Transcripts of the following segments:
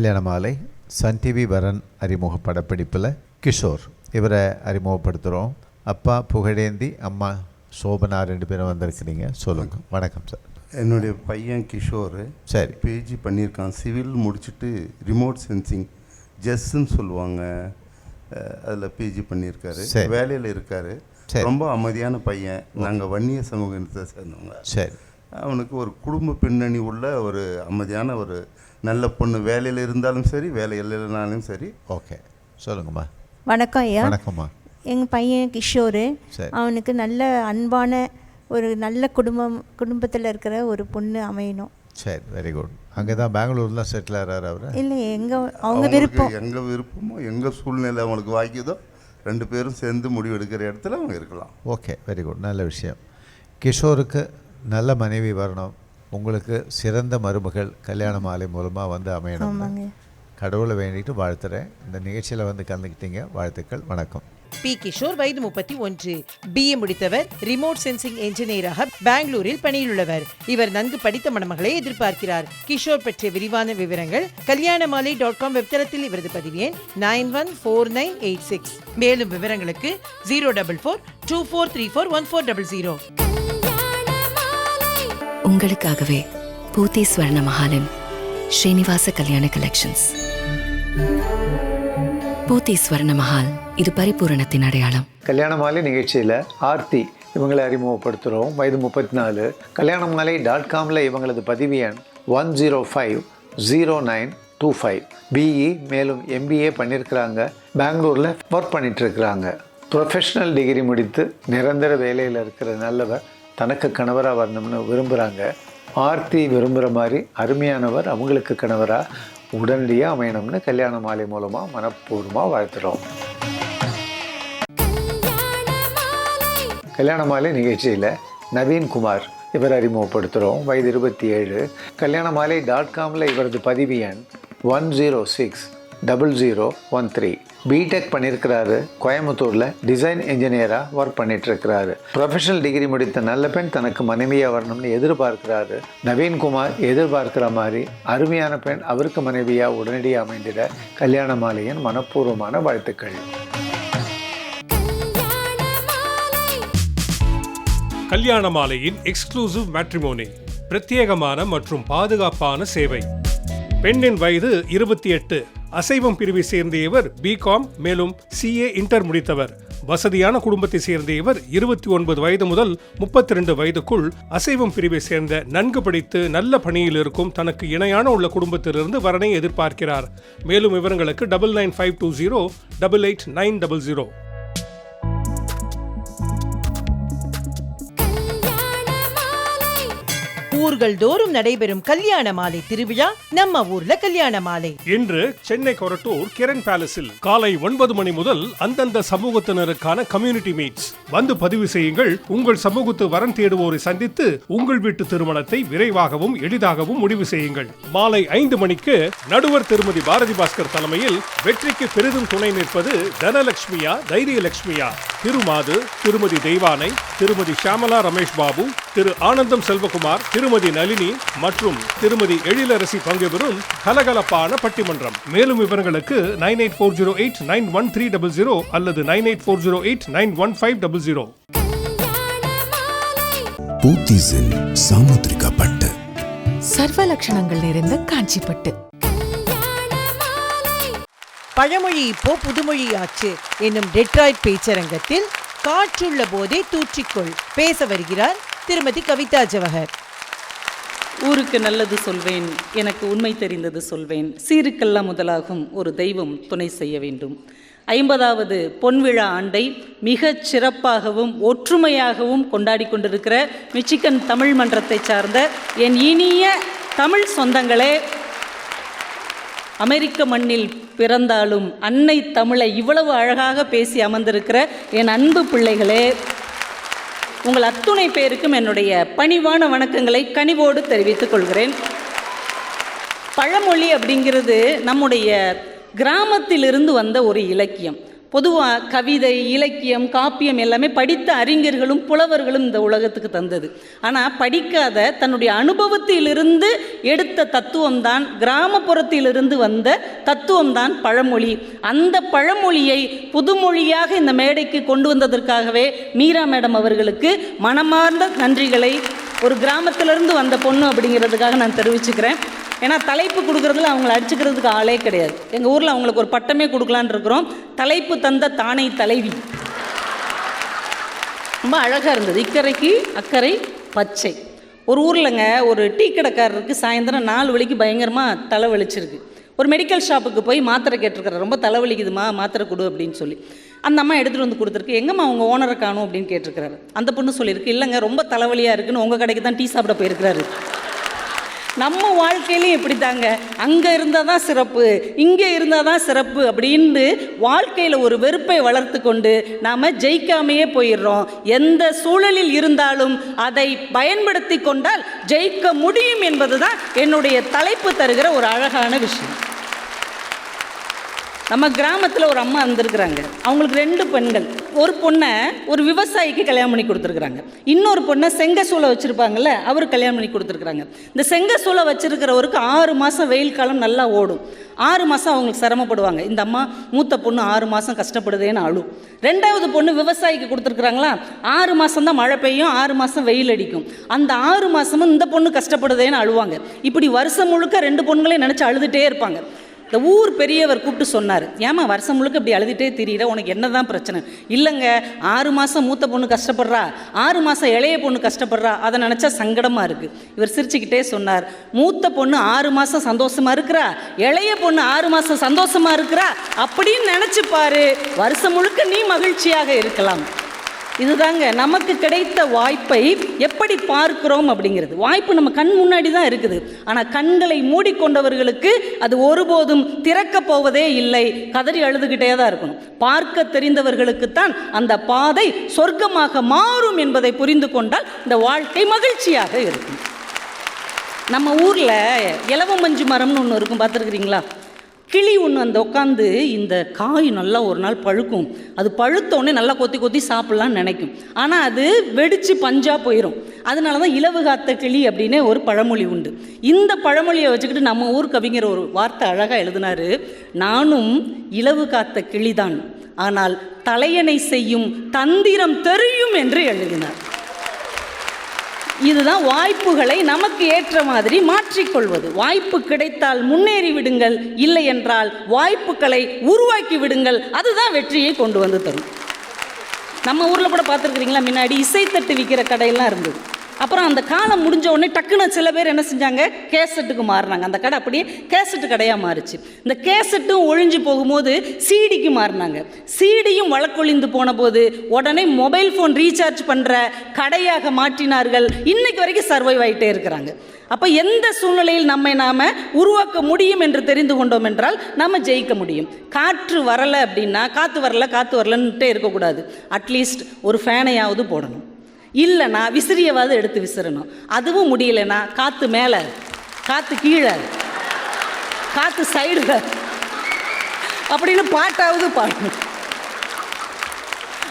கல்யாண மாலை Sun TV வரன் அறிமுக படப்பிடிப்பில் கிஷோர். இவரை அறிமுகப்படுத்துகிறோம் அப்பா புகழேந்தி அம்மா சோபனா ரெண்டு பேரும் வந்திருக்கிறீங்க. சொல்லுங்க. வணக்கம் சார். என்னுடைய பையன் கிஷோர். சரி. பிஜி பண்ணியிருக்கான். சிவில் முடிச்சுட்டு ரிமோட் சென்சிங் ஜெஸ்ன்னு சொல்லுவாங்க. அதில் பிஜி பண்ணியிருக்காரு. சரி. வேலையில் இருக்காரு. ரொம்ப அமைதியான பையன். நாங்கள் வன்னிய சமூகத்தை சேர்ந்தவங்க. சரி. அவனுக்கு ஒரு குடும்ப பின்னணி உள்ள ஒரு அமைதியான ஒரு நல்ல பொண்ணு வேலையில் இருந்தாலும் சரி வேலை இல்லைனாலும் சரி ஓகே சொல்லுங்கம்மா. வணக்கம் ஐயா. வணக்கம்மா. எங்கள் பையன் கிஷோர். சரி. அவனுக்கு நல்ல அன்பான ஒரு நல்ல குடும்பம் குடும்பத்தில் இருக்கிற ஒரு பொண்ணு அமையணும். சரி வெரி குட் அங்கே தான் பெங்களூர்லாம் செட்டில் ஆகிறார் அவர்? இல்லை எங்கள் அவங்க விருப்பம். எங்கள் விருப்பமோ எங்கள் சூழ்நிலை அவங்களுக்கு வாய்க்குதோ ரெண்டு பேரும் சேர்ந்து முடிவு எடுக்கிற இடத்துல அவங்க இருக்கலாம். ஓகே வெரி குட் நல்ல விஷயம். கிஷோருக்கு நல்ல மனைவி வரணும். உங்களுக்கு சிறந்த மருமகள் கல்யாண மாலை மூலமாக வந்து அமையணும் கடவுளை வேண்டிட்டு வாழ்த்துறேன். இந்த நிகழ்ச்சியில் வந்து கலந்துக்கிட்டீங்க. வாழ்த்துக்கள் வணக்கம். பி கிஷோர் வயது முப்பத்தி ஒன்று. பிஏ முடித்தவர் ரிமோட் சென்சிங் என்ஜினியராக பெங்களூரில் பணியிலுள்ளவர். இவர் நன்கு படித்த மணமகளை எதிர்பார்க்கிறார். கிஷோர் பற்றிய விரிவான விவரங்கள் கல்யாணமாலை டாட் காம் வெப்தளத்தில் இவரது பதிவு எண் nine one four nine eight six. மேலும் விவரங்களுக்கு zero double four two four three four one four double zero. உங்களுக்காகவே பூத்தி ஸ்வர்ண மகாலின் ஸ்ரீனிவாச கல்யாண கலெக்ஷன்ஸ் பூத்தி ஸ்வர்ண மகால் இது பரிபூரணத்தின் அடையாளம். கல்யாண மாலை நிகழ்ச்சியில் ஆர்த்தி இவங்களை அறிமுகப்படுத்துகிறோம் வயது முப்பத்தி நாலு கல்யாண மாலை டாட் காமில் இவங்களது பதிவு எண் one zero five zero nine two five BE மேலும் எம்பிஏ பண்ணியிருக்கிறாங்க பெங்களூரில் ஒர்க் பண்ணிட்டு இருக்கிறாங்க. டிகிரி முடித்து நிரந்தர வேலையில் இருக்கிற நல்லவர் தனக்கு கணவராக வரணும்னு விரும்புகிறாங்க ஆர்த்தி விரும்புகிற மாதிரி அருமையானவர் அவங்களுக்கு கணவராக உடனடியாக அமையணும்னு கல்யாண மாலை மூலமாக மனப்பூர்வமாக வாழ்த்துறோம். கல்யாண மாலை கல்யாண மாலை நிகழ்ச்சியில் நவீன்குமார் இவர் அறிமுகப்படுத்துகிறோம் வயது இருபத்தி ஏழு. கல்யாண மாலை டாட் காமில் இவரது பதிவு எண் one zero six double zero one three BTech பண்ணியிருக்கிறாரு கோயம்புத்தூரில் டிசைன் இன்ஜினியராக ஒர்க் பண்ணிட்டு இருக்கிறாரு ப்ரொஃபஷனல் டிகிரி முடித்த நல்ல பெண் தனக்கு மனைவியாக வரணும்னு எதிர்பார்க்கிறாரு. நவீன்குமார் எதிர்பார்க்கிற மாதிரி அருமையான பெண் அவருக்கு மனைவியாக உடனடியாக அமைந்திட கல்யாண மாலையின் மனப்பூர்வமான வாழ்த்துக்கள். கல்யாண கல்யாண மாலையின் எக்ஸ்க்ளூசிவ் மேட்ரிமோனி பிரத்யேகமான மற்றும் பாதுகாப்பான சேவை. பெண்ணின் வயது இருபத்தி எட்டு. அசைவம் பிரிவை சேர்ந்த இவர் பிகாம் மேலும் சிஏ இன்டர் முடித்தவர். வசதியான குடும்பத்தை சேர்ந்த இவர் இருபத்தி ஒன்பது வயது முதல் முப்பத்தி ரெண்டு வயதுக்குள் அசைவம் பிரிவை சேர்ந்த நன்கு படித்து நல்ல பணியில் இருக்கும் தனக்கு இணையான உள்ள குடும்பத்திலிருந்து வரனை எதிர்பார்க்கிறார். மேலும் விவரங்களுக்கு double nine five two zero double eight nine double zero ஊர்கள் தோறும் நடைபெறும் கல்யாண மாலை திருவிழா நம்ம ஊர்ல கல்யாண மாலை. இன்று சென்னை கொரட்டூர் கிரண் பேலஸில் காலை ஒன்பது மணி முதல் அந்தந்த சமூகத்தினருக்கான கம்யூனிட்டி மீட்ஸ் வந்து பதிவு செய்யுங்கள். உங்கள் சமூகத்து வரன் தேடுவோரை சந்தித்து உங்கள் வீட்டு திருமணத்தை விரைவாகவும் எளிதாகவும் முடிவு செய்யுங்கள். மாலை ஐந்து மணிக்கு நடுவர் திருமதி பாரதி பாஸ்கர் தலைமையில் வெற்றிக்கு பெரிதும் துணை நிற்பது தனலட்சுமியா தைரியலட்சுமியா? திருமாது திருமதி தெய்வானை திருமதி ஷியாமலா ரமேஷ் பாபு திரு ஆனந்தம் செல்வகுமார் திரு திருமதி நளினி மற்றும் திருமதி எழிலரசி பங்குபெறும் கலகலப்பான பட்டிமன்றம். மேலும் விவரங்களுக்கு nine eight four zero eight nine one three double zero அல்லது nine eight four zero eight nine one five double zero. பூத்திஸில் சாமுத்ரிகா பட்டு சர்வ லட்சணங்கள் நிறைந்த காஞ்சிப்பட்டு. பழமொழி இப்போ புதுமொழி ஆச்சு. என்னும் டெட்ராய்ட் பேச்சரங்கத்தில் காற்றுள்ள போதே தூற்றிக்கொள். பேச வருகிறார் திருமதி கவிதா ஜவஹர். ஊருக்கு நல்லது சொல்வேன் எனக்கு உண்மை தெரிந்தது சொல்வேன். சீருக்கெல்லாம் முதலாகும் ஒரு தெய்வம் துணை செய்ய வேண்டும். ஐம்பதாவது பொன்விழா ஆண்டை மிகச் சிறப்பாகவும் ஒற்றுமையாகவும் கொண்டாடி கொண்டிருக்கிற மிச்சிகன் தமிழ் மன்றத்தை சார்ந்த என் இனிய தமிழ் சொந்தங்களே அமெரிக்க மண்ணில் பிறந்தாலும் அன்னை தமிழை இவ்வளவு அழகாக பேசி அமர்ந்திருக்கிற என் அன்பு பிள்ளைகளே உங்கள் அத்துணை பேருக்கும் என்னுடைய பணிவான வணக்கங்களை கனிவோடு தெரிவித்துக் கொள்கிறேன். பழமொழி அப்படிங்கிறது நம்முடைய கிராமத்திலிருந்து வந்த ஒரு இலக்கியம். பொதுவாக கவிதை இலக்கியம் காப்பியம் எல்லாமே படித்த அறிஞர்களும் புலவர்களும் இந்த உலகத்துக்கு தந்தது. ஆனால் படிக்காத தன்னுடைய அனுபவத்திலிருந்து எடுத்த தத்துவம்தான் கிராமப்புறத்திலிருந்து வந்த தத்துவம்தான் பழமொழி. அந்த பழமொழியை புதுமொழியாக இந்த மேடைக்கு கொண்டு வந்ததற்காகவே மீரா மேடம் அவர்களுக்கு மனமார்ந்த நன்றிகளை ஒரு கிராமத்திலிருந்து வந்த பொண்ணு அப்படிங்கிறதுக்காக நான் தெரிவிச்சுக்கிறேன். ஏன்னா தலைப்பு கொடுக்குறதுல அவங்கள அடிச்சுக்கிறதுக்கு ஆளே கிடையாது. எங்கள் ஊரில் அவங்களுக்கு ஒரு பட்டமே கொடுக்கலான் இருக்கிறோம். தலைப்பு தந்த தானை தலைவி. ரொம்ப அழகாக இருந்தது. இக்கரைக்கு அக்கறை பச்சை. ஒரு ஊர்லங்க ஒரு டீ கடைக்காரருக்கு சாயந்தரம் நாலு வலிக்கு பயங்கரமாக தலை வலிச்சிருக்கு ஒரு மெடிக்கல் ஷாப்புக்கு போய் மாத்திரை கேட்டிருக்காரு ரொம்ப தலைவலிக்குதுமா மாத்திரை கொடு அப்படின்னு சொல்லி. அந்த அம்மா எடுத்துகிட்டு வந்து கொடுத்துருக்கு. எங்கம்மா அவங்க ஓனரை காணும் அப்படின்னு கேட்டிருக்கிறாரு. அந்த பொண்ணு சொல்லியிருக்கு இல்லைங்க ரொம்ப தலைவலியாக இருக்குன்னு உங்கள் கடைக்கு தான் டீ சாப்பிட போயிருக்கிறாரு. நம்ம வாழ்க்கையிலையும் இப்படி தாங்க அங்கே இருந்தால் தான் சிறப்பு இங்கே இருந்தால் தான் சிறப்பு அப்படின்னு வாழ்க்கையில் ஒரு வெறுப்பை வளர்த்து கொண்டு நாம் ஜெயிக்காமையே போயிடுறோம். எந்த சூழலில் இருந்தாலும் அதை பயன்படுத்தி கொண்டால் ஜெயிக்க முடியும் என்பது தான் என்னுடைய தலைப்பு தருகிற ஒரு அழகான விஷயம். நம்ம கிராமத்தில் ஒரு அம்மா வந்திருக்கிறாங்க அவங்களுக்கு ரெண்டு பெண்கள். ஒரு பொண்ணை ஒரு விவசாயிக்கு கல்யாணம் பண்ணி கொடுத்துருக்குறாங்க. இன்னொரு பொண்ணை செங்கசூளை வச்சுருப்பாங்கல்ல அவர் கல்யாணம் பண்ணி கொடுத்துருக்குறாங்க. இந்த செங்கசூளை வச்சுருக்கிறவருக்கு ஆறு மாதம் வெயில் காலம் நல்லா ஓடும். ஆறு மாதம் அவங்களுக்கு சிரமப்படுவாங்க. இந்த அம்மா மூத்த பொண்ணு ஆறு மாதம் கஷ்டப்படுதேன்னு அழும். ரெண்டாவது பொண்ணு விவசாயிக்கு கொடுத்துருக்குறாங்களா ஆறு மாதம் தான் மழை பெய்யும் ஆறு மாதம் வெயில் அடிக்கும். அந்த ஆறு மாதமும் இந்த பொண்ணு கஷ்டப்படுதேன்னு அழுவாங்க. இப்படி வருஷம் முழுக்க ரெண்டு பொண்ணுங்களையும் நினச்சி அழுதுகிட்டே இருப்பாங்க. இந்த ஊர் பெரியவர் கூப்பிட்டு சொன்னார். ஏமா வருஷம் முழுக்க இப்படி அழுதுகிட்டே தெரியல உனக்கு என்ன தான் பிரச்சனை? இல்லைங்க ஆறு மாதம் மூத்த பொண்ணு கஷ்டப்படுறா. ஆறு மாதம் இளைய பொண்ணு கஷ்டப்படுறா. அதை நினச்சா சங்கடமாக இருக்குது இவர் சிரிச்சுக்கிட்டே சொன்னார். மூத்த பொண்ணு ஆறு மாதம் சந்தோஷமாக இருக்கிறா? இளைய பொண்ணு ஆறு மாதம் சந்தோஷமாக இருக்கிறா? அப்படின்னு நினச்சிப்பாரு வருஷம் முழுக்க நீ மகிழ்ச்சியாக இருக்கலாம். இதுதாங்க நமக்கு கிடைத்த வாய்ப்பை எப்படி பார்க்கிறோம் அப்படிங்கிறது. வாய்ப்பு நம்ம கண் முன்னாடி தான் இருக்குது. ஆனால் கண்களை மூடிக்கொண்டவர்களுக்கு அது ஒருபோதும் திறக்க போவதே இல்லை. கதறி அழுதுகிட்டே தான் இருக்கணும். பார்க்க தெரிந்தவர்களுக்குத்தான் அந்த பாதை சொர்க்கமாக மாறும் என்பதை புரிந்து கொண்டால் இந்த வாழ்க்கை மகிழ்ச்சியாக இருக்கும். நம்ம ஊரில் இலவ மஞ்சு மரம்னு ஒன்று இருக்கும் பார்த்துருக்குறீங்களா? கிளி ஒன்று அந்த உட்காந்து இந்த காய் நல்லா ஒரு நாள் பழுக்கும். அது பழுத்தோடனே நல்லா கொத்தி கொத்தி சாப்பிட்லான்னு நினைக்கும். ஆனால் அது வெடித்து பஞ்சாக போயிடும் அதனால தான் இலவு காத்த கிளி அப்படின்னு ஒரு பழமொழி உண்டு. இந்த பழமொழியை வச்சுக்கிட்டு நம்ம ஊர் கவிஞர் ஒரு வார்த்தை அழகாக எழுதினாரு. நானும் இலவு காத்த கிளிதான். ஆனால் தலையணை செய்யும் தந்திரம் தெரியும் என்று எழுதினார். இதுதான் வாய்ப்புகளை நமக்கு ஏற்ற மாதிரி மாற்றிக்கொள்வது. வாய்ப்பு கிடைத்தால் முன்னேறி விடுங்கள். இல்லை என்றால் வாய்ப்புகளை உருவாக்கி விடுங்கள். அதுதான் வெற்றியை கொண்டு வந்து தரும். நம்ம ஊரில் கூட பார்த்துருக்குறீங்களா? முன்னாடி இசைத்தட்டு விற்கிற கடையெல்லாம் இருந்தது. அப்புறம் அந்த காலம் முடிஞ்ச உடனே டக்குன்னு சில பேர் என்ன செஞ்சாங்க? கேசட்டுக்கு மாறினாங்க. அந்த கடை அப்படியே கேசட்டு கடையாக மாறுச்சு. இந்த கேசட்டும் ஒழிஞ்சு போகும்போது சீடிக்கு மாறினாங்க. சீடியும் வழக்கொழிந்து போன போது உடனே மொபைல் ஃபோன் ரீசார்ஜ் பண்ணுற கடையாக மாற்றினார்கள். இன்னைக்கு வரைக்கும் சர்வைவ் ஆகிட்டே இருக்கிறாங்க. அப்போ எந்த சூழ்நிலையில் நம்மை நாம் உருவாக்க முடியும் என்று தெரிந்து கொண்டோம் என்றால் நம்ம ஜெயிக்க முடியும். காற்று வரலை அப்படின்னா காற்று வரல காற்று வரலன்ட்டே இருக்கக்கூடாது. அட்லீஸ்ட் ஒரு ஃபேனையாவது போடணும். இல்லைனா விசிறியவாவது எடுத்து விசிறணும். அதுவும் முடியலனா காற்று மேலே. காற்று கீழே. காற்று சைடில் அப்படின்னு பாட்டாவது பாடணும்.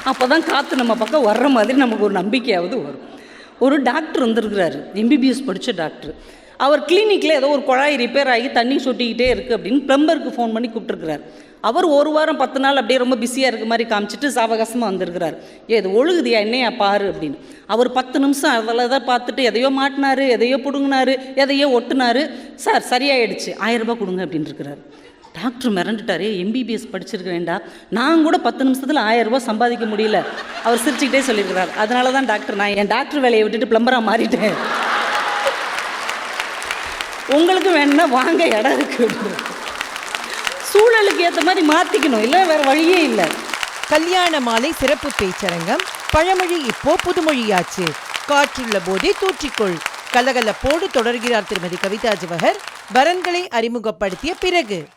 அப்போ தான் காற்று நம்ம பக்கம் வர்ற மாதிரி நமக்கு ஒரு நம்பிக்கையாவது வரும். ஒரு டாக்டர் வந்திருக்கிறாரு. எம்பிபிஎஸ் படித்த டாக்டர். அவர் கிளினிக்கில் ஏதோ ஒரு குழாய் ரிப்பேர் ஆகி தண்ணி சொட்டிக்கிட்டே இருக்குது அப்படின்னு ப்ளம்பருக்கு ஃபோன் பண்ணி கூப்பிட்டுருக்கிறார். அவர் ஒரு வாரம் பத்து நாள் அப்படியே ரொம்ப பிஸியாக இருக்க மாதிரி காமிச்சிட்டு சாவகாசமாக வந்திருக்கிறார். ஏ இது ஒழுகுதியா? என்னையா பாரு? அப்படின்னு. அவர் பத்து நிமிஷம் அதில் தான் பார்த்துட்டு எதையோ மாட்டினாரு எதையோ பிடுங்கினாரு எதையோ ஒட்டுனாரு. சார் சரியாயிடுச்சு. ஆயிரம் ரூபாய் கொடுங்க அப்படின்னு இருக்கிறார். டாக்டர் மிரண்டுட்டாரு. எம்பிபிஎஸ் படிச்சிருக்கிறேன்டா நான் கூட பத்து நிமிஷத்தில் ஆயிரம் ரூபாய் சம்பாதிக்க முடியல. அவர் சிரிச்சுக்கிட்டே சொல்லியிருக்கிறார். அதனால தான் டாக்டர் நான் என் டாக்டர் வேலையை விட்டுட்டு பிளம்பராக மாறிட்டேன். உங்களுக்கு வேணும்னா வாங்க இடம் இருக்குது சூழலுக்கு ஏற்ற மாதிரி மாற்றிக்கணும் இல்லை வேறு வழியே இல்லை. கல்யாண மாலை சிறப்பு பேச்சரங்கம். பழமொழி இப்போ புதுமொழியாச்சு. காற்றுள்ள போதே தூற்றிக்கொள். கலகலப்போடு தொடர்கிறார் திருமதி கவிதா ஜவஹர். வரன்களை அறிமுகப்படுத்திய பிறகு.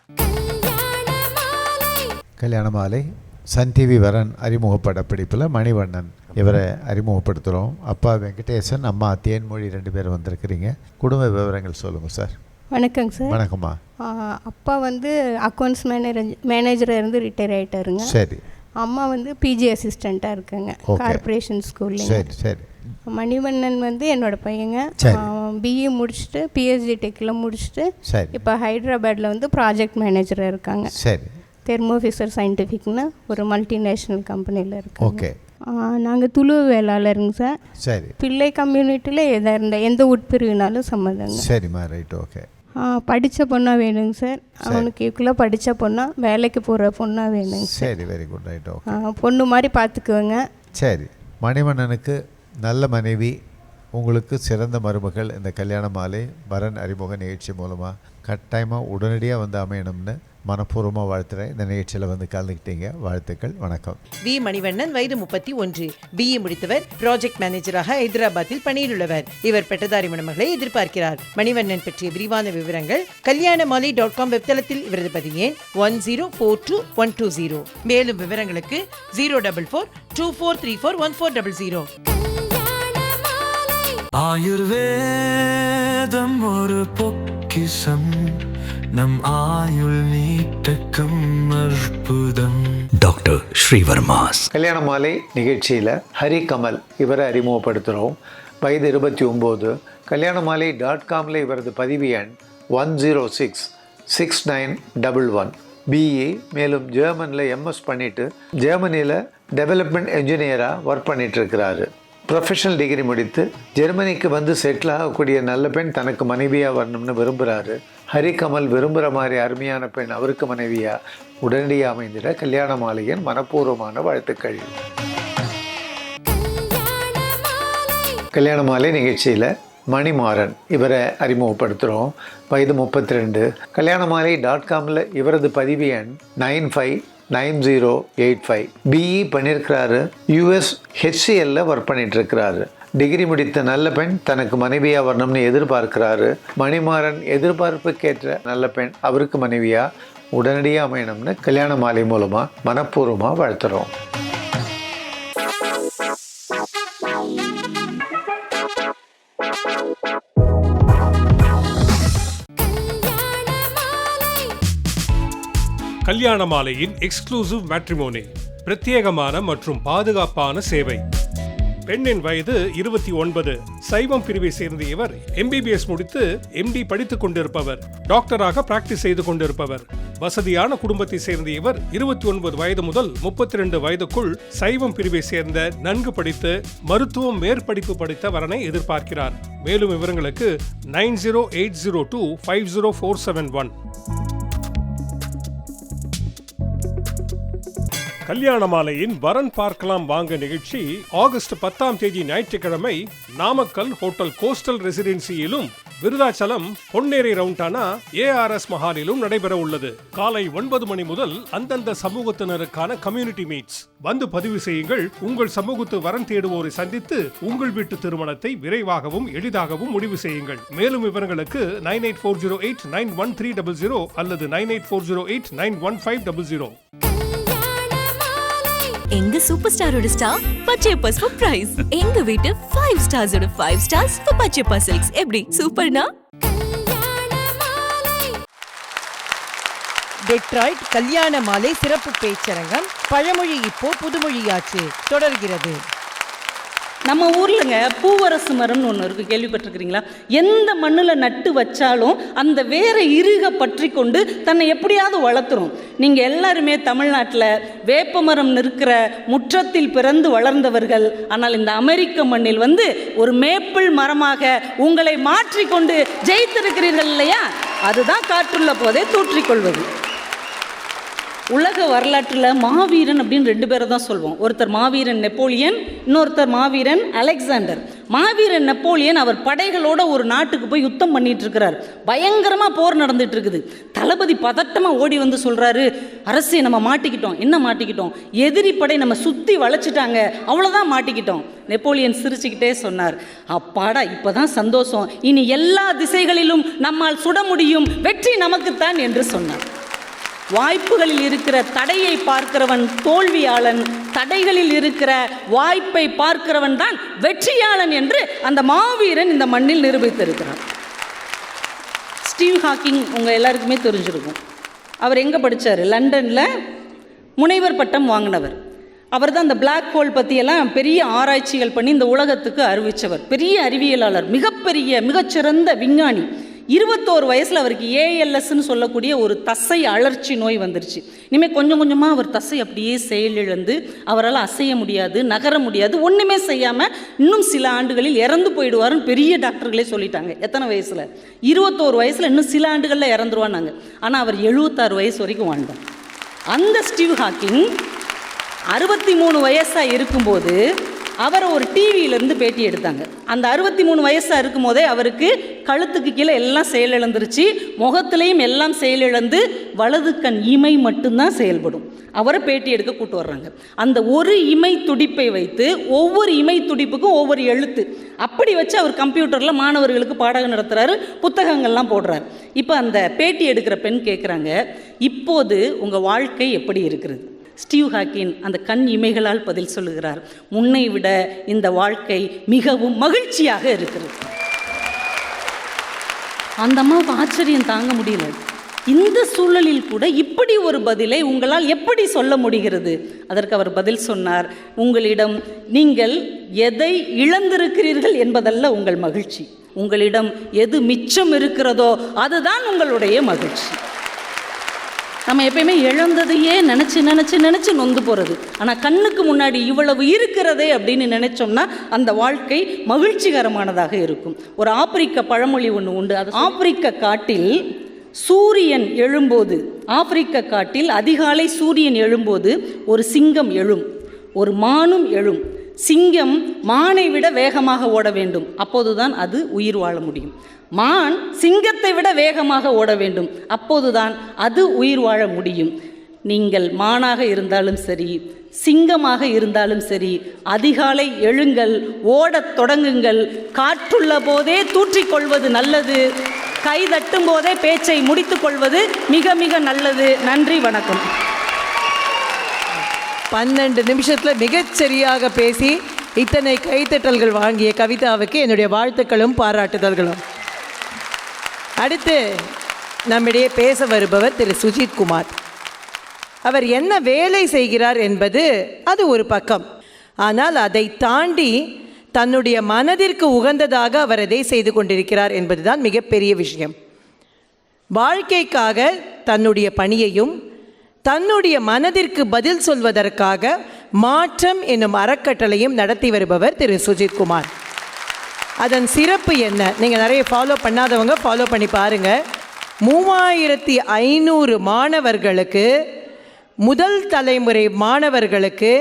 கல்யாண மாலை சன் டிவி வரன் அறிமுக படப்பிடிப்பில் மணிவண்ணன் இவரை அறிமுகப்படுத்துகிறோம் அப்பா வெங்கடேசன் அம்மா தேன்மொழி ரெண்டு பேர் வந்திருக்கிறீங்க. குடும்ப விவரங்கள் சொல்லுங்கள் சார். வணக்கங்க சார். வணக்கம்மா. அப்பா வந்து அக்கௌண்ட்ஸ் மேனேஜர் மேனேஜராக இருந்து ரிட்டையர் ஆகிட்டாருங்க சரி. அம்மா வந்து பிஜி அசிஸ்டண்ட்டாக இருக்காங்க. Okay. கார்ப்பரேஷன் ஸ்கூல்ல சரி சரி. மணிவண்ணன் வந்து என்னோட பையங்க. பிஇ முடிச்சுட்டு பிஹெச்டி டெக்கில் முடிச்சுட்டு. இப்போ ஹைதராபாத்தில் வந்து ப்ராஜெக்ட் மேனேஜராக இருக்காங்க. சரி. தெர்மோஃபிசர் சயின்டிஃபிக்னு ஒரு மல்டிநேஷ்னல் கம்பெனியில் இருக்காங்க. ஓகே நாங்கள் துளு வேளாளருங்க சார். சரி. பிள்ளை கம்யூனிட்டியில் எதாக இருந்த எந்த உட்பிரிவினாலும் சம்மதங்க. சரிம்மா ரைட் ஓகே படித்த பொண்ணாக வேணுங்க சார். அவனுக்கு இக்குள்ளே படித்த பொண்ணா வேலைக்கு போகிற பொண்ணாக வேணுங்க sir. Very good right okay பொண்ணு மாதிரி பார்த்துக்குவேங்க சரி மணிவண்ணனுக்கு நல்ல மனைவி உங்களுக்கு சிறந்த மருமகள் இந்த கல்யாண மாலை வரன் அறிமுக நிகழ்ச்சி மூலமாக கட்டாயமாக உடனடியாக வந்து அமையணும்னு மனப்பூர்வமாக வாழ்த்துறேன். இந்த நிகழ்ச்சியில் வந்து கலந்துக்கிட்டீங்க. வாழ்த்துக்கள். வணக்கம். வி. மணிவண்ணன் வயது முப்பத்தி ஒன்று. பிஏ முடித்தவர். ப்ராஜெக்ட் மேனேஜராக ஹைதராபாத்தில் பணியிலுள்ளவர். இவர் பெட்டதாரி மணமகளை எதிர்பார்க்கிறார். மணிவண்ணன் பற்றிய விரிவான விவரங்கள் கல்யாண மாலை டாட் காம் வெப்தளத்தில். இவரது பதியேன் one zero four two one two zero. மேலும் விவரங்களுக்கு zero double four two four three four one four double zero. ஆயுர்வேதம் ஒரு பொக்கிஷம். நம் ஆயுள் நீட்டக்கும் அற்புதம். டாக்டர் ஸ்ரீவர்மாஸ். கல்யாண மாலை நிகழ்ச்சியில் ஹரி கமல் இவரை அறிமுகப்படுத்துகிறோம் வயது இருபத்தி ஒம்பது. கல்யாண மாலை டாட் காமில் இவரது பதிவு எண் one zero six six nine double one BE மேலும் ஜெர்மனில் எம்எஸ் பண்ணிட்டு ஜெர்மனியில் டெவலப்மெண்ட் என்ஜினியராக ஒர்க் பண்ணிட்டு இருக்கிறாரு. ப்ரொஃபஷனல் டிகிரி முடித்து ஜெர்மனிக்கு வந்து செட்டில் ஆகக்கூடிய நல்ல பெண் தனக்கு மனைவியாக வரணும்னு விரும்புகிறாரு ஹரிகமல் விரும்புகிற மாதிரி அருமையான பெண் அவருக்கு மனைவியாக உடனடியாக அமைந்திட கல்யாண மாலையின் மனப்பூர்வமான வாழ்த்துக்கள். கல்யாண மாலை நிகழ்ச்சியில் மணிமாறன் இவரை அறிமுகப்படுத்துகிறோம் வயது முப்பத்தி ரெண்டு கல்யாண மாலை டாட் காமில் இவரது பதிவு எண் nine five nine zero eight five. BE பண்ணியிருக்கிறாரு யூஎஸ் ஹெச்சிஎல்ல ஒர்க் பண்ணிகிட்ருக்கிறாரு டிகிரி முடித்த நல்ல பெண் தனக்கு மனைவியாக வரணும்னு எதிர்பார்க்கிறாரு. மணிமாறன் எதிர்பார்ப்புக்கேற்ற நல்ல பெண் அவருக்கு மனைவியாக உடனடியாக அமையணும்னு கல்யாண மாலை மூலமாக மனப்பூர்வமாக வாழ்த்துறோம். கல்யாண மாலையின் எக்ஸ்க்ளூசிவ் மேட்ரிமோனி பிரத்யேகமான மற்றும் பாதுகாப்பான சேவை. பெண்ணின் வயது இருபத்தி ஒன்பது. சைவம் பிரிவை சேர்ந்த இவர் எம்பிபிஎஸ் முடித்து எம்டி படித்துக் கொண்டிருப்பவர். டாக்டராக பிராக்டிஸ் செய்து கொண்டிருப்பவர். வசதியான குடும்பத்தை சேர்ந்த இவர் இருபத்தி ஒன்பது வயது முதல் முப்பத்தி ரெண்டு வயதுக்குள் சைவம் பிரிவை சேர்ந்த நன்கு படித்து மருத்துவம் மேற்படிப்பு படித்த வரனை எதிர்பார்க்கிறார். மேலும் விவரங்களுக்கு nine zero eight zero two five zero four seven one. கல்யாண மாலையின் வரன் பார்க்கலாம் வாங்க நிகழ்ச்சி. ஆகஸ்ட் பத்தாம் தேதி ஞாயிற்றுக்கிழமை நாமக்கல் ஹோட்டல் கோஸ்டல் ரெசிடென்சியிலும் விருதாச்சலம் பொன்னேரி ரவுண்டானா ஏஆர்எஸ் மஹாலிலும் நடைபெற உள்ளது. காலை ஒன்பது மணி முதல் அந்தந்த சமூகத்தினருக்கான கம்யூனிட்டி மீட்ஸ். வந்து பதிவு செய்யுங்கள். உங்கள் சமூகத்து வரன் தேடுவோரை சந்தித்து உங்கள் வீட்டு திருமணத்தை விரைவாகவும் எளிதாகவும் முடிவு செய்யுங்கள். மேலும் விவரங்களுக்கு nine eight four zero eight nine one three double zero அல்லது nine eight four zero eight nine one five double zero. எங்க சூப்பர் ஸ்டாரோட ஸ்டார் பச்சையப்பா பிரைஸ் எங்க வீட்டு ஃபைவ் ஸ்டார்ஸோட ஃபைவ் ஸ்டார்ஸ் பச்சை பச்சையப்பா எப்படி? சூப்பர்னா? டெட்ராய்ட் கல்யாண மாலை சிறப்பு பேச்சரங்கம் பழமொழி இப்போ புதுமொழியாச்சு தொடர்கிறது. நம்ம ஊர்லங்க பூவரசு மரம்னு ஒன்று இருக்குது கேள்விப்பட்டிருக்கிறீங்களா? எந்த மண்ணில் நட்டு வச்சாலும் அந்த வேரை இறுக பற்றி கொண்டு தன்னை எப்படியாவது வளர்த்துரும். நீங்கள் எல்லாருமே தமிழ்நாட்டில் வேப்ப மரம் நிற்கிற முற்றத்தில் பிறந்து வளர்ந்தவர்கள். ஆனால் இந்த அமெரிக்க மண்ணில் வந்து ஒரு மேப்பிள் மரமாக உங்களை மாற்றிக்கொண்டு ஜெயித்திருக்கிறீர்கள் இல்லையா? அதுதான் காற்றுள்ள போதே தூற்றிக்கொள்வது. உலக வரலாற்றில் மாவீரன் அப்படின்னு ரெண்டு பேரை தான் சொல்வோம். ஒருத்தர் மாவீரன் நெப்போலியன் இன்னொருத்தர் மாவீரன் அலெக்சாண்டர். மாவீரன் நெப்போலியன் அவர் படைகளோட ஒரு நாட்டுக்கு போய் யுத்தம் பண்ணிட்டு இருக்கிறார். பயங்கரமா போர் நடந்துட்டு இருக்குது. தளபதி பதட்டமா ஓடி வந்து சொல்றாரு அரசே நம்ம மாட்டிக்கிட்டோம். என்ன மாட்டிக்கிட்டோம்? எதிரி படை நம்ம சுத்தி வளைச்சிட்டாங்க. அவ்வளவுதான் மாட்டிக்கிட்டோம். நெப்போலியன் சிரிச்சுக்கிட்டே சொன்னார். அப்பாடா இப்பதான் சந்தோஷம். இனி எல்லா திசைகளிலும் நம்மால் சுட முடியும். வெற்றி நமக்குத்தான் என்று சொன்னார். வாய்ப்புகளில் இருக்கிற தடையை பார்க்கிறவன் தோல்வியாளன் தடைகளில் இருக்கிற வாய்ப்பை பார்க்கிறவன் தான் வெற்றியாளன் என்று அந்த மாவீரன் இந்த மண்ணில் நிரூபித்திருக்கிறார். ஸ்டீவ் ஹாக்கிங் உங்கள் எல்லாருக்குமே தெரிஞ்சிருக்கும். அவர் எங்கே படித்தார் லண்டனில் முனைவர் பட்டம் வாங்கினவர். அவர் தான் அந்த பிளாக் ஹோல் பற்றியெல்லாம் பெரிய ஆராய்ச்சிகள் பண்ணி இந்த உலகத்துக்கு அறிவித்தவர் பெரிய அறிவியலாளர் மிகப்பெரிய மிகச்சிறந்த விஞ்ஞானி. இருபத்தோரு வயசில் அவருக்கு ஏஎல்எஸ்ன்னு சொல்லக்கூடிய ஒரு தசை அழற்சி நோய் வந்துருச்சு. இனிமேல் கொஞ்சம் கொஞ்சமாக அவர் தசை அப்படியே செயலிழந்து அவரால் அசைய முடியாது நகர முடியாது ஒன்றுமே செய்யாமல் இன்னும் சில ஆண்டுகளில் இறந்து போயிடுவாருன்னு பெரிய டாக்டர்களே சொல்லிட்டாங்க. எத்தனை வயசில்? இருபத்தோரு வயசில் இன்னும் சில ஆண்டுகளில் இறந்துருவானாங்க ஆனால் அவர் எழுபத்தாறு வயசு வரைக்கும் வாழ்ந்தார் அந்த ஸ்டீவ் ஹாக்கிங் அறுபத்தி மூணு வயசாக இருக்கும்போது அவரை ஒரு டிவியிலேருந்து பேட்டி எடுத்தாங்க. அந்த அறுபத்தி மூணு வயசாக இருக்கும் போதே அவருக்கு கழுத்துக்கு கீழே எல்லாம் செயலிழந்துருச்சு முகத்திலையும் எல்லாம் செயலிழந்து வலது கண் இமை மட்டும்தான் செயல்படும். அவரை பேட்டி எடுக்க கூட்டு வர்றாங்க. அந்த ஒரு இமை துடிப்பை வைத்து ஒவ்வொரு இமை துடிப்புக்கும் ஒவ்வொரு எழுத்து. அப்படி வச்சு அவர் கம்ப்யூட்டரில் மாணவர்களுக்கு பாடகம் நடத்துகிறாரு புத்தகங்கள்லாம் போடுறாரு. இப்போ அந்த பேட்டி எடுக்கிற பெண் கேட்குறாங்க இப்போது உங்கள் வாழ்க்கை எப்படி இருக்கிறது? ஸ்டீவ் ஹாக்கின் அந்த கண் இமைகளால் பதில் சொல்லுகிறார் முன்னை விட இந்த வாழ்க்கை மிகவும் மகிழ்ச்சியாக இருக்கிறது. அந்த அம்மாவுக்கு ஆச்சரியம் தாங்க முடியல. இந்த சூழலில் கூட இப்படி ஒரு பதிலை உங்களால் எப்படி சொல்ல முடிகிறது? அதற்கு அவர் பதில் சொன்னார் உங்களிடம் நீங்கள் எதை இழந்திருக்கிறீர்கள் என்பதல்ல உங்கள் மகிழ்ச்சி. உங்களிடம் எது மிச்சம் இருக்கிறதோ அதுதான் உங்களுடைய மகிழ்ச்சி. நம்ம எப்பயுமே இழந்ததையே நினச்சி நினச்சி நினச்சி நொந்து போகிறது ஆனால் கண்ணுக்கு முன்னாடி இவ்வளவு இருக்கிறதே அப்படின்னு நினச்சோம்னா அந்த வாழ்க்கை மகிழ்ச்சிகரமானதாக இருக்கும். ஒரு ஆப்பிரிக்க பழமொழி ஒன்று உண்டு. அது ஆப்பிரிக்க காட்டில் சூரியன் எழும்போது ஆப்பிரிக்க காட்டில் அதிகாலை சூரியன் எழும்போது ஒரு சிங்கம் எழும் ஒரு மானும் எழும். சிங்கம் மானை விட வேகமாக ஓட வேண்டும். அப்போதுதான் அது உயிர் வாழ முடியும். மான் சிங்கத்தை விட வேகமாக ஓட வேண்டும். அப்போதுதான் அது உயிர் வாழ முடியும். நீங்கள் மானாக இருந்தாலும் சரி சிங்கமாக இருந்தாலும் சரி அதிகாலை எழுங்கள் ஓடத் தொடங்குங்கள். காற்றுள்ள போதே தூற்றிக்கொள்வது நல்லது. கை தட்டும் போதே பேச்சை முடித்துக்கொள்வது மிக மிக நல்லது. நன்றி வணக்கம். பன்னெண்டு நிமிஷத்தில் மிகச்சரியாக பேசி இத்தனை கைத்தட்டல்கள் வாங்கிய கவிதாவுக்கு என்னுடைய வாழ்த்துக்களும் பாராட்டுதல்களும். அடுத்து நம்மிடையே பேச வருபவர் திரு சுஜித் குமார். அவர் என்ன வேலை செய்கிறார் என்பது அது ஒரு பக்கம். ஆனால் அதை தாண்டி தன்னுடைய மனதிற்கு உகந்ததாக அவர் அதை செய்து கொண்டிருக்கிறார் என்பதுதான் மிகப்பெரிய விஷயம். வாழ்க்கைக்காக தன்னுடைய பணியையும் தன்னுடைய மனதிற்கு பதில் சொல்வதற்காக மாற்றம் என்னும் அறக்கட்டளையும் நடத்தி வருபவர் திரு சுஜித் குமார். அதன் சிறப்பு என்ன? நீங்கள் நிறைய ஃபாலோ பண்ணாதவங்க ஃபாலோ பண்ணி பாருங்கள் மூவாயிரத்தி ஐநூறு மாணவர்களுக்கு முதல் தலைமுறை மாணவர்களுக்கு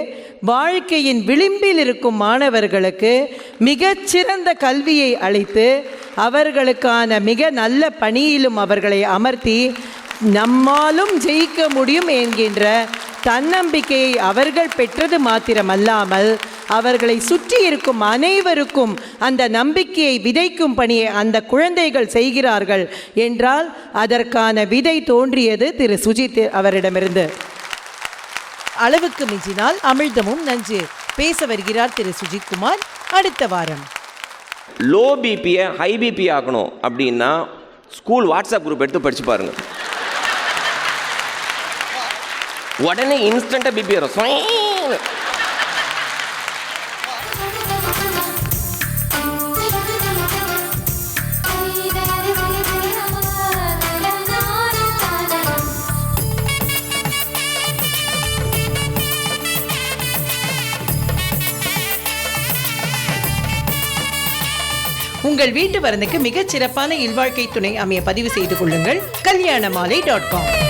வாழ்க்கையின் விளிம்பில் இருக்கும் மாணவர்களுக்கு மிகச்சிறந்த கல்வியை அளித்து அவர்களுக்கான மிக நல்ல பணியிலும் அவர்களை அமர்த்தி நம்மாலும் ஜெயிக்க முடியும் என்கின்ற தன்னம்பிக்கையை அவர்கள் பெற்றது மாத்திரமல்லாமல் அவர்களை சுற்றி இருக்கும் அனைவருக்கும் அந்த நம்பிக்கையை விதைக்கும் பணியை அந்த குழந்தைகள் செய்கிறார்கள் என்றால் அதற்கான விதை தோன்றியது திரு சுஜித் அவரிடமிருந்து. அளவுக்கு மிஞ்சினால் அமிழ்தமும் நஞ்சு. பேச வருகிறார் திரு சுஜித் குமார் அடுத்த வாரம். லோ பிபியை ஹை பிபி ஆக்கணும் அப்படின்னா ஸ்கூல் வாட்ஸ்அப் குரூப் எடுத்து படிச்சு பாருங்கள் உடனே இன்ஸ்டண்ட்டாக பிபி வரும். உங்கள் வீட்டு வரனுக்கு மிகச் சிறப்பான இல்வாழ்க்கை துணை அமைய பதிவு செய்து கொள்ளுங்கள். கல்யாண மாலை டாட் காம்